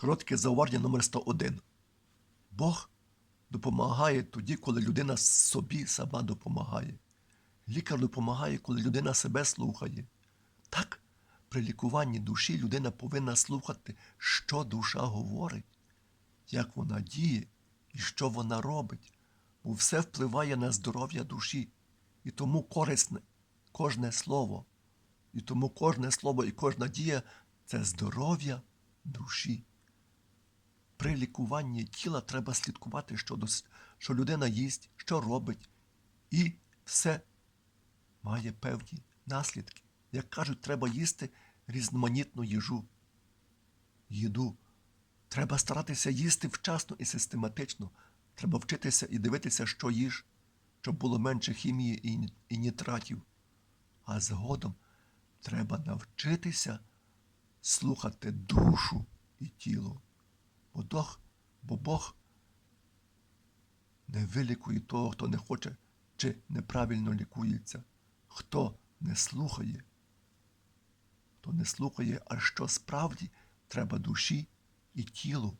Коротке зауваження номер 101. Бог допомагає тоді, коли людина собі сама допомагає. Лікар допомагає, коли людина себе слухає. Так, при лікуванні душі людина повинна слухати, що душа говорить, як вона діє і що вона робить, бо все впливає на здоров'я душі. І тому корисне кожне слово, і тому кожне слово і кожна дія це здоров'я душі. При лікуванні тіла треба слідкувати, що, що людина їсть, що робить, і все має певні наслідки. Як кажуть, треба їсти різноманітну їжу. Їду. Треба старатися їсти вчасно і систематично. Треба вчитися і дивитися, що їж, щоб було менше хімії і нітратів. А згодом треба навчитися слухати душу і тіло. Бо, Бог, бо Бог не вилікує того, хто не хоче чи неправильно лікується. Хто не слухає, хто не слухає, а що справді треба душі і тілу.